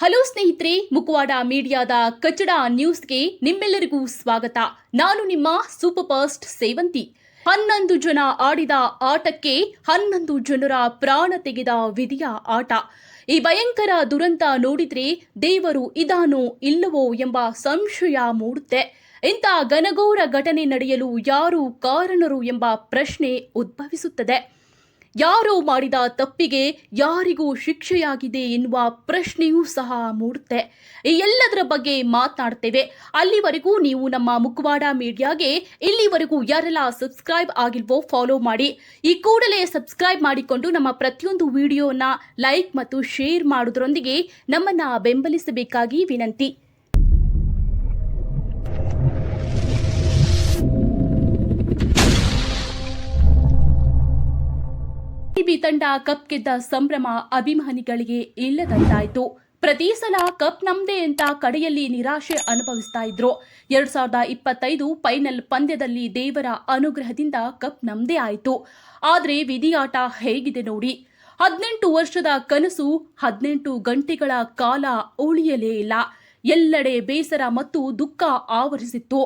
Hello ಸ್ನೇಹಿತರೆ ಮುಖವಾಡ ಮೀಡಿಯಾದ ಕಚಡ ನ್ಯೂಸ್ಗೆ ನಿಮ್ಮೆಲ್ಲರಿಗೂ ಸ್ವಾಗತ. ನಾನು ನಿಮ್ಮ ಸೂಪರ್ ಫಾಸ್ಟ್ ಸೇವಂತಿ. ಹನ್ನೊಂದು ಜನ ಆಡಿದ ಆಟಕ್ಕೆ ಹನ್ನೊಂದು ಜನರ ಪ್ರಾಣ ತೆಗೆದ ವಿಧಿಯ ಆಟ. ಈ ಭಯಂಕರ ದುರಂತ ನೋಡಿದ್ರೆ ದೇವರು ಇದಾನೋ ಇಲ್ಲವೋ ಎಂಬ ಸಂಶಯ ಮೂಡುತ್ತೆ. ಇಂಥ ಘನಘೋರ ಘಟನೆ ನಡೆಯಲು ಯಾರು ಕಾರಣರು ಎಂಬ ಪ್ರಶ್ನೆ ಉದ್ಭವಿಸುತ್ತದೆ. ಯಾರೋ ಮಾಡಿದ ತಪ್ಪಿಗೆ ಯಾರಿಗೂ ಶಿಕ್ಷೆಯಾಗಿದೆ ಎನ್ನುವ ಪ್ರಶ್ನೆಯೂ ಸಹ ಮೂಡುತ್ತೆ. ಈ ಎಲ್ಲದರ ಬಗ್ಗೆ ಮಾತನಾಡ್ತೇವೆ. ಅಲ್ಲಿವರೆಗೂ ನೀವು ನಮ್ಮ ಮುಖವಾಡ ಮೀಡಿಯಾಗೆ ಇಲ್ಲಿವರೆಗೂ ಯಾರೆಲ್ಲ ಸಬ್ಸ್ಕ್ರೈಬ್ ಆಗಿಲ್ವೋ ಫಾಲೋ ಮಾಡಿ. ಈ ಕೂಡಲೇ ಸಬ್ಸ್ಕ್ರೈಬ್ ಮಾಡಿಕೊಂಡು ನಮ್ಮ ಪ್ರತಿಯೊಂದು ವಿಡಿಯೋನ ಲೈಕ್ ಮತ್ತು ಶೇರ್ ಮಾಡೋದ್ರೊಂದಿಗೆ ನಮ್ಮನ್ನ ಬೆಂಬಲಿಸಬೇಕಾಗಿ ವಿನಂತಿ. ಬಿ ತಂಡ ಕಪ್ ಗೆದ್ದ ಸಂಭ್ರಮ ಅಭಿಮಾನಿಗಳಿಗೆ ಇಲ್ಲದಂತಾಯಿತು. ಪ್ರತಿ ಸಲ ಕಪ್ ನಮ್ದೇ ಅಂತ ಕಡೆಯಲ್ಲಿ ನಿರಾಶೆ ಅನುಭವಿಸ್ತಾ ಇದ್ರು. ಎರಡ್ ಸಾವಿರದ ಇಪ್ಪತ್ತೈದು ಫೈನಲ್ ಪಂದ್ಯದಲ್ಲಿ ದೇವರ ಅನುಗ್ರಹದಿಂದ ಕಪ್ ನಮ್ದೇ ಆಯಿತು. ಆದರೆ ವಿಧಿಯಾಟ ಹೇಗಿದೆ ನೋಡಿ. ಹದಿನೆಂಟು ವರ್ಷದ ಕನಸು ಹದಿನೆಂಟು ಗಂಟೆಗಳ ಕಾಲ ಉಳಿಯಲೇ ಇಲ್ಲ. ಎಲ್ಲೆಡೆ ಬೇಸರ ಮತ್ತು ದುಃಖ ಆವರಿಸಿತ್ತು.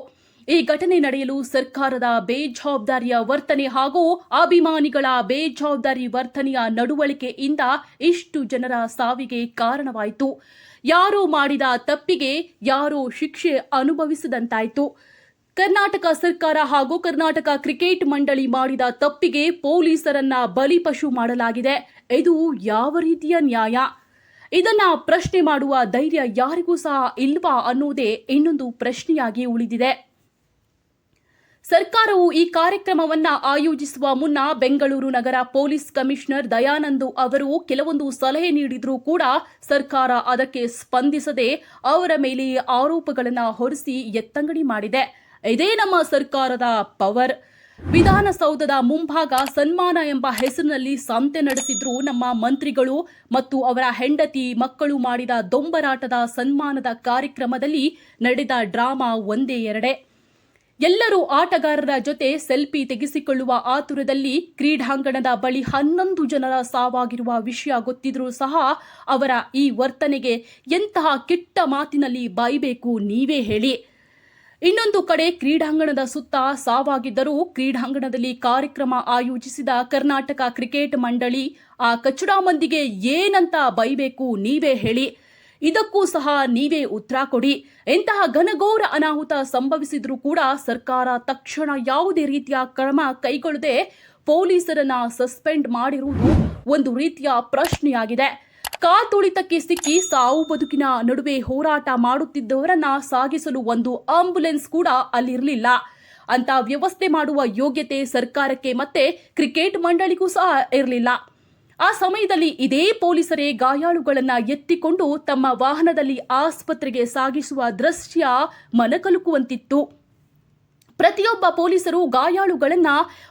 ಈ ಘಟನೆ ನಡೆಯಲು ಸರ್ಕಾರದ ಬೇಜವಾಬ್ದಾರಿಯ ವರ್ತನೆ ಹಾಗೂ ಅಭಿಮಾನಿಗಳ ಬೇಜವಾಬ್ದಾರಿ ವರ್ತನೆಯ ನಡವಳಿಕೆಯಿಂದ ಇಷ್ಟು ಜನರ ಸಾವಿಗೆ ಕಾರಣವಾಯಿತು. ಯಾರೋ ಮಾಡಿದ ತಪ್ಪಿಗೆ ಯಾರೋ ಶಿಕ್ಷೆ ಅನುಭವಿಸದಂತಾಯಿತು. ಕರ್ನಾಟಕ ಸರ್ಕಾರ ಹಾಗೂ ಕರ್ನಾಟಕ ಕ್ರಿಕೆಟ್ ಮಂಡಳಿ ಮಾಡಿದ ತಪ್ಪಿಗೆ ಪೊಲೀಸರನ್ನ ಬಲಿಪಶು ಮಾಡಲಾಗಿದೆ. ಇದು ಯಾವ ರೀತಿಯ ನ್ಯಾಯ? ಇದನ್ನ ಪ್ರಶ್ನೆ ಮಾಡುವ ಧೈರ್ಯ ಯಾರಿಗೂ ಸಹ ಇಲ್ವಾ ಅನ್ನುವುದೇ ಇನ್ನೊಂದು ಪ್ರಶ್ನೆಯಾಗಿ ಉಳಿದಿದೆ. ಸರ್ಕಾರವು ಈ ಕಾರ್ಯಕ್ರಮವನ್ನ ಆಯೋಜಿಸುವ ಮುನ್ನ ಬೆಂಗಳೂರು ನಗರ ಪೊಲೀಸ್ ಕಮಿಷನರ್ ದಯಾನಂದ್ ಅವರು ಕೆಲವೊಂದು ಸಲಹೆ ನೀಡಿದ್ರೂ ಕೂಡ ಸರ್ಕಾರ ಅದಕ್ಕೆ ಸ್ಪಂದಿಸದೆ ಅವರ ಮೇಲೆ ಆರೋಪಗಳನ್ನು ಹೊರಿಸಿ ಎತ್ತಂಗಡಿ ಮಾಡಿದೆ. ಇದೇ ನಮ್ಮ ಸರ್ಕಾರದ ಪವರ್. ವಿಧಾನಸೌಧದ ಮುಂಭಾಗ ಸನ್ಮಾನ ಎಂಬ ಹೆಸರಿನಲ್ಲಿ ಸಂತೆ ನಡೆಸಿದ್ರು ನಮ್ಮ ಮಂತ್ರಿಗಳು ಮತ್ತು ಅವರ ಹೆಂಡತಿ ಮಕ್ಕಳು ಮಾಡಿದ ದೊಂಬರಾಟದ ಸನ್ಮಾನದ ಕಾರ್ಯಕ್ರಮದಲ್ಲಿ ನಡೆದ ಡ್ರಾಮಾ ಒಂದೇ ಎರಡೇ. ಎಲ್ಲರೂ ಆಟಗಾರರ ಜೊತೆ ಸೆಲ್ಫಿ ತೆಗೆಸಿಕೊಳ್ಳುವ ಆತುರದಲ್ಲಿ ಕ್ರೀಡಾಂಗಣದ ಬಳಿ ಹನ್ನೊಂದು ಜನರ ಸಾವಾಗಿರುವ ವಿಷಯ ಗೊತ್ತಿದ್ರೂ ಸಹ ಅವರ ಈ ವರ್ತನೆಗೆ ಎಂತಹ ಕೆಟ್ಟ ಮಾತಿನಲ್ಲಿ ಬಾಯ್ಬೇಕು ನೀವೇ ಹೇಳಿ. ಇನ್ನೊಂದು ಕಡೆ ಕ್ರೀಡಾಂಗಣದ ಸುತ್ತ ಸಾವಾಗಿದ್ದರೂ ಕ್ರೀಡಾಂಗಣದಲ್ಲಿ ಕಾರ್ಯಕ್ರಮ ಆಯೋಜಿಸಿದ ಕರ್ನಾಟಕ ಕ್ರಿಕೆಟ್ ಮಂಡಳಿ, ಆ ಕಚುಡಾ ಮಂದಿಗೆ ಏನಂತ ಬೈಬೇಕು ನೀವೇ ಹೇಳಿ. ಇದಕ್ಕೂ ಸಹ ನೀವೇ ಉತ್ತರ ಕೊಡಿ. ಎಂತಹ ಘನಘೋರ ಅನಾಹುತ ಸಂಭವಿಸಿದ್ರೂ ಕೂಡ ಸರ್ಕಾರ ತಕ್ಷಣ ಯಾವುದೇ ರೀತಿಯ ಕ್ರಮ ಕೈಗೊಳ್ಳದೆ ಪೊಲೀಸರನ್ನ ಸಸ್ಪೆಂಡ್ ಮಾಡಿರುವುದು ಒಂದು ರೀತಿಯ ಪ್ರಶ್ನೆಯಾಗಿದೆ. ಕಾತುಳಿತಕ್ಕೆ ಸಿಕ್ಕಿ ಸಾವು ಬದುಕಿನ ನಡುವೆ ಹೋರಾಟ ಮಾಡುತ್ತಿದ್ದವರನ್ನ ಸಾಗಿಸಲು ಒಂದು ಆಂಬ್ಯುಲೆನ್ಸ್ ಕೂಡ ಅಲ್ಲಿರಲಿಲ್ಲ. ಅಂತ ವ್ಯವಸ್ಥೆ ಮಾಡುವ ಯೋಗ್ಯತೆ ಸರ್ಕಾರಕ್ಕೆ ಮತ್ತೆ ಕ್ರಿಕೆಟ್ ಮಂಡಳಿಗೂ ಸಹ ಇರಲಿಲ್ಲ. ಆ ಸಮಯದಲ್ಲಿ ಇದೇ ಪೊಲೀಸರೇ ಗಾಯಾಳುಗಳನ್ನು ಎತ್ತಿಕೊಂಡು ತಮ್ಮ ವಾಹನದಲ್ಲಿ ಆಸ್ಪತ್ರೆಗೆ ಸಾಗಿಸುವ ದೃಶ್ಯ ಮನಕಲುಕುವಂತಿತ್ತು. ಪ್ರತಿಯೊಬ್ಬ ಪೊಲೀಸರು ಗಾಯಾಳುಗಳನ್ನ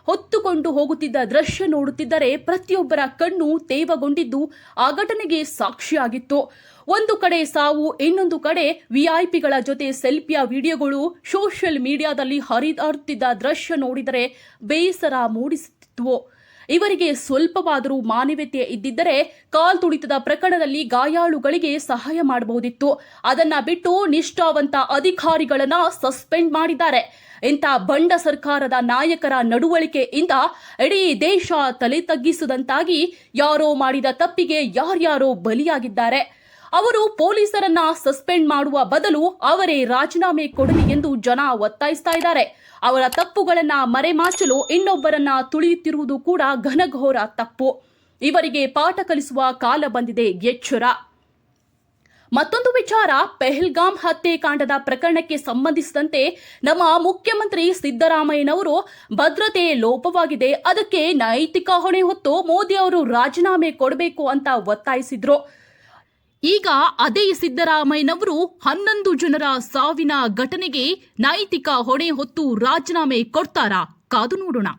ಹೊತ್ತುಕೊಂಡು ಹೋಗುತ್ತಿದ್ದ ದೃಶ್ಯ ನೋಡುತ್ತಿದ್ದರೆ ಪ್ರತಿಯೊಬ್ಬರ ಕಣ್ಣು ತೇವಗೊಂಡಿದ್ದು ಆ ಘಟನೆಗೆ ಸಾಕ್ಷಿಯಾಗಿತ್ತು. ಒಂದು ಕಡೆ ಸಾವು, ಇನ್ನೊಂದು ಕಡೆ ವಿಐಪಿಗಳ ಜೊತೆ ಸೆಲ್ಫಿಯ ವಿಡಿಯೋಗಳು ಸೋಷಿಯಲ್ ಮೀಡಿಯಾದಲ್ಲಿ ಹರಿದಾಡುತ್ತಿದ್ದ ದೃಶ್ಯ ನೋಡಿದರೆ ಬೇಸರ ಮೂಡಿಸುತ್ತಿತ್ತು. ಇವರಿಗೆ ಸ್ವಲ್ಪವಾದರೂ ಮಾನವೀಯತೆ ಇದ್ದಿದ್ದರೆ ತುಳಿತದ ಪ್ರಕರಣದಲ್ಲಿ ಗಾಯಾಳುಗಳಿಗೆ ಸಹಾಯ ಮಾಡಬಹುದಿತ್ತು. ಅದನ್ನ ಬಿಟ್ಟು ನಿಷ್ಠಾವಂತ ಅಧಿಕಾರಿಗಳನ್ನ ಸಸ್ಪೆಂಡ್ ಮಾಡಿದ್ದಾರೆ. ಇಂಥ ಬಂಡ ಸರ್ಕಾರದ ನಾಯಕರ ನಡುವಳಿಕೆಯಿಂದ ಇಡೀ ದೇಶ ತಲೆ ತಗ್ಗಿಸದಂತಾಗಿ ಯಾರೋ ಮಾಡಿದ ತಪ್ಪಿಗೆ ಯಾರ್ಯಾರೋ ಬಲಿಯಾಗಿದ್ದಾರೆ. ಅವರು ಪೊಲೀಸರನ್ನ ಸಸ್ಪೆಂಡ್ ಮಾಡುವ ಬದಲು ಅವರೇ ರಾಜೀನಾಮೆ ಕೊಡಲಿ ಎಂದು ಜನ ಒತ್ತಾಯಿಸ್ತಾ ಇದ್ದಾರೆ. ಅವರ ತಪ್ಪುಗಳನ್ನ ಮರೆಮಾಚಲು ಇನ್ನೊಬ್ಬರನ್ನ ತುಳಿಯುತ್ತಿರುವುದು ಕೂಡ ಘನಘೋರ ತಪ್ಪು. ಇವರಿಗೆ ಪಾಠ ಕಲಿಸುವ ಕಾಲ ಬಂದಿದೆ ಎಚ್ಚರ. ಮತ್ತೊಂದು ವಿಚಾರ ಪೆಹಲ್ಗಾಮ್ ಹತ್ಯೆಕಾಂಡದ ಪ್ರಕರಣಕ್ಕೆ ಸಂಬಂಧಿಸಿದಂತೆ ನಮ್ಮ ಮುಖ್ಯಮಂತ್ರಿ ಸಿದ್ದರಾಮಯ್ಯನವರು ಭದ್ರತೆ ಲೋಪವಾಗಿದೆ, ಅದಕ್ಕೆ ನೈತಿಕ ಹೊಣೆ ಹೊತ್ತು ಮೋದಿ ಅವರು ರಾಜೀನಾಮೆ ಕೊಡಬೇಕು ಅಂತ ಒತ್ತಾಯಿಸಿದ್ರು. ಈಗ ಅದೇ ಸಿದ್ದರಾಮಯ್ಯನವರು ಹನ್ನೊಂದು ಜನರ ಸಾವಿನ ಘಟನೆಗೆ ನೈತಿಕ ಹೊಣೆ ಹೊತ್ತು ರಾಜೀನಾಮೆ ಕೊಡ್ತಾರಾ? ಕಾದು ನೋಡೋಣ.